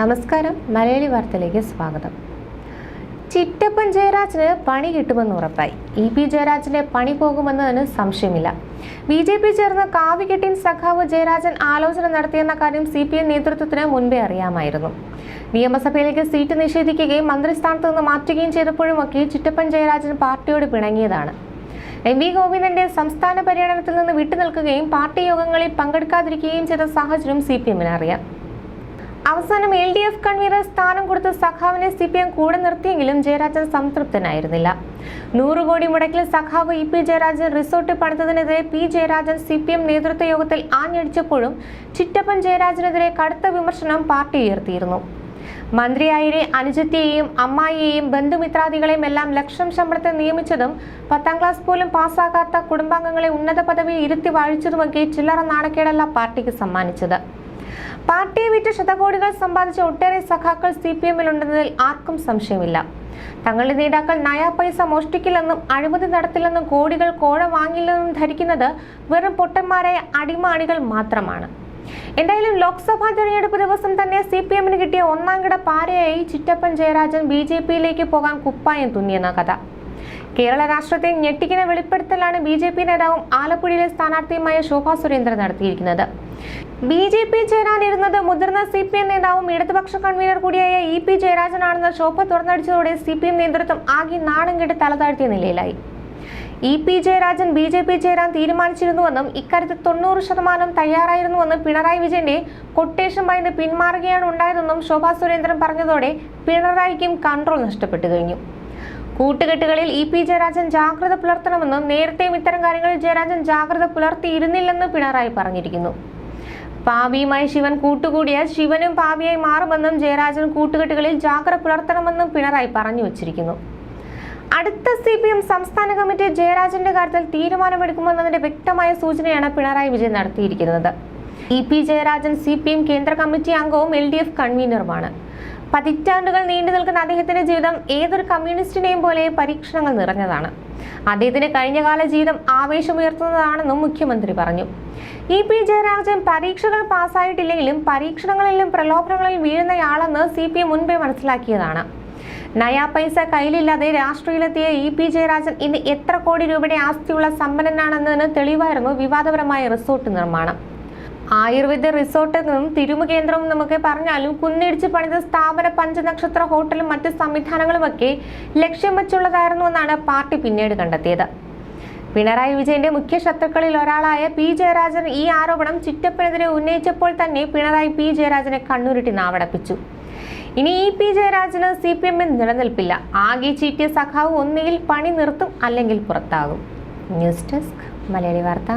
നമസ്കാരം. മലയാളി വാർത്തയിലേക്ക് സ്വാഗതം. ചിറ്റപ്പൻ ജയരാജന് പണി കിട്ടുമെന്ന് ഉറപ്പായി. ഇ പി ജയരാജന്റെ പണി പോകുമെന്നതിന് സംശയമില്ല. ബി ജെ പി ചേർന്ന് കാവികെട്ടിൻ സഖാവ് ജയരാജൻ ആലോചന നടത്തിയെന്ന കാര്യം സി പി എം നേതൃത്വത്തിന് മുൻപേ അറിയാമായിരുന്നു. നിയമസഭയിലേക്ക് സീറ്റ് നിഷേധിക്കുകയും മന്ത്രിസ്ഥാനത്ത് നിന്ന് മാറ്റുകയും ചെയ്തപ്പോഴുമൊക്കെ ചിറ്റപ്പൻ ജയരാജൻ പാർട്ടിയോട് പിണങ്ങിയതാണ്. എം വി ഗോവിന്ദന്റെ സംസ്ഥാന പര്യടനത്തിൽ നിന്ന് വിട്ടുനിൽക്കുകയും പാർട്ടി യോഗങ്ങളിൽ പങ്കെടുക്കാതിരിക്കുകയും ചെയ്ത സാഹചര്യം സി പി എമ്മിന് അറിയാം. അവസാനം എൽ ഡി എഫ് കൺവീനർ സ്ഥാനം കൊടുത്ത് സഖാവിനെ സി പി എം കൂടെ നിർത്തിയെങ്കിലും ജയരാജൻ സംതൃപ്തനായിരുന്നില്ല. നൂറ് കോടി മുടക്കിൽ സഖാവ് E P Jayarajan resort പണിതതിനെതിരെ P Jayarajan C P M നേതൃത്വ യോഗത്തിൽ ആഞ്ഞടിച്ചപ്പോഴും ചിറ്റപ്പൻ ജയരാജനെതിരെ കടുത്ത വിമർശനം പാർട്ടി ഉയർത്തിയിരുന്നു. മന്ത്രിയായിരെ അനുജത്തിയെയും അമ്മായിയെയും ബന്ധുമിത്രാദികളെയും എല്ലാം ലക്ഷം ശമ്പളത്തെ നിയമിച്ചതും പത്താം ക്ലാസ് പോലും പാസ്സാകാത്ത കുടുംബാംഗങ്ങളെ ഉന്നത പദവിയിൽ ഇരുത്തി വാഴിച്ചതുമൊക്കെ ചില്ലറ നാണക്കേടല്ല പാർട്ടിക്ക് സമ്മാനിച്ചത്. പാർട്ടിയെ വിറ്റ് ശതകോടികൾ സമ്പാദിച്ച ഒട്ടേറെ സഖാക്കൾ സി പി എമ്മിലുണ്ടെന്നതിൽ ആർക്കും സംശയമില്ല. തങ്ങളുടെ നേതാക്കൾ നയാ പൈസ മോഷ്ടിക്കില്ലെന്നും അഴിമതി നടത്തില്ലെന്നും കോടികൾ കോഴ വാങ്ങില്ലെന്നും ധരിക്കുന്നത് വെറും പൊട്ടന്മാരായ അടിമാണികൾ മാത്രമാണ്. എന്തായാലും ലോക്സഭാ തെരഞ്ഞെടുപ്പ് ദിവസം തന്നെ സി പി എമ്മിന് കിട്ടിയ ഒന്നാം കിട പാരയായി ചിറ്റപ്പൻ ജയരാജൻ ബി ജെ പിയിലേക്ക് പോകാൻ കുപ്പായം തുന്നിയെന്ന കഥ. കേരള രാഷ്ട്രത്തെ ഞെട്ടിക്കുന്ന വെളിപ്പെടുത്തലാണ് ബി ജെ പി നേതാവും ആലപ്പുഴയിലെ സ്ഥാനാർത്ഥിയുമായ ശോഭാ സുരേന്ദ്രൻ നടത്തിയിരിക്കുന്നത്. ബി ജെ പി ചേരാനിരുന്നത് മുതിർന്ന സി പി എം നേതാവും ഇടതുപക്ഷ കൺവീനർ കൂടിയായ ഇ പി ജയരാജനാണെന്ന് ശോഭ തുറന്നടിച്ചതോടെ സി പി എം നേതൃത്വം ആകെ നാണം കെട്ട് തലതാഴ്ത്തിയ നിലയിലായി. E P Jayarajan B J P ചേരാൻ തീരുമാനിച്ചിരുന്നുവെന്നും ഇക്കാര്യത്തിൽ തൊണ്ണൂറ് ശതമാനം തയ്യാറായിരുന്നുവെന്നും പിണറായി വിജയന്റെ കൊട്ടേഷൻ ഭയന്ന് പിന്മാറുകയാണ് ഉണ്ടായതെന്നും ശോഭാ സുരേന്ദ്രൻ പറഞ്ഞതോടെ പിണറായിക്കും കൺട്രോൾ നഷ്ടപ്പെട്ടു കഴിഞ്ഞു. കൂട്ടുകെട്ടുകളിൽ ഇ പി ജയരാജൻ ജാഗ്രത പുലർത്തണമെന്നും നേരത്തെയും ഇത്തരം കാര്യങ്ങളിൽ ജയരാജൻ ജാഗ്രത പുലർത്തിയിരുന്നില്ലെന്നും പിണറായി പറഞ്ഞിരിക്കുന്നു. പാപിയുമായി ശിവൻ കൂട്ടുകൂടിയാൽ ശിവനും പാവിയായി മാറുമെന്നും ജയരാജൻ കൂട്ടുകെട്ടുകളിൽ ജാഗ്രത പുലർത്തണമെന്നും പിണറായി പറഞ്ഞു വച്ചിരിക്കുന്നു. അടുത്ത സി പി എം സംസ്ഥാന കമ്മിറ്റി ജയരാജന്റെ കാര്യത്തിൽ തീരുമാനമെടുക്കുമെന്നതിന്റെ വ്യക്തമായ സൂചനയാണ് പിണറായി വിജയൻ നടത്തിയിരിക്കുന്നത്. E P Jayarajan C P M കേന്ദ്ര കമ്മിറ്റി അംഗവും എൽ ഡി എഫ് കൺവീനറുമാണ്. പതിറ്റാണ്ടുകൾ നീണ്ടു നിൽക്കുന്ന അദ്ദേഹത്തിന്റെ ജീവിതം ഏതൊരു കമ്മ്യൂണിസ്റ്റിനെയും പോലെ പരീക്ഷണങ്ങൾ നിറഞ്ഞതാണ്. അദ്ദേഹത്തിന്റെ കഴിഞ്ഞകാല ജീവിതം ആവേശമുയർത്തുന്നതാണെന്നും മുഖ്യമന്ത്രി പറഞ്ഞു. ഇ പി ജയരാജൻ പരീക്ഷകൾ പാസ്സായിട്ടില്ലെങ്കിലും പരീക്ഷണങ്ങളിലും പ്രലോഭനങ്ങളിൽ വീഴുന്നയാളെന്ന് സി പി എം മുൻപേ മനസ്സിലാക്കിയതാണ്. നയാ പൈസ കയ്യിലില്ലാതെ രാഷ്ട്രീയത്തിലെത്തിയ ഇ പി ജയരാജൻ ഇന്ന് എത്ര കോടി രൂപയുടെ ആസ്തിയുള്ള സമ്പന്നനാണെന്നതിന് തെളിവായിരുന്നു വിവാദപരമായ റിസോർട്ട് നിർമ്മാണം. ആയുർവേദ തിരുമു കേന്ദ്രവും നമുക്ക് പറഞ്ഞാലും കുന്നിടിച്ച് പണിത സ്ഥാപന പഞ്ചനക്ഷത്ര ഹോട്ടലും മറ്റ് സംവിധാനങ്ങളുമൊക്കെ ലക്ഷ്യം വെച്ചുള്ളതായിരുന്നു എന്നാണ് പാർട്ടി പിന്നീട് കണ്ടെത്തിയത്. പിണറായി വിജയന്റെ മുഖ്യ ശത്രുക്കളിൽ ഒരാളായ പി ജയരാജൻ ഈ ആരോപണം ചിറ്റപ്പനെതിരെ ഉന്നയിച്ചപ്പോൾ തന്നെ പിണറായി പി ജയരാജനെ കണ്ണുരുട്ടി നാവടപ്പിച്ചു. ഇനി ഇ പി ജയരാജന് സി പി എമ്മിൽ നിലനിൽപ്പില്ല. ആകെ ചീറ്റിയ സഖാവ് ഒന്നുകിൽ പണി നിർത്തും അല്ലെങ്കിൽ പുറത്താകും. ന്യൂസ് ഡെസ്ക് മലയാളി വാർത്ത.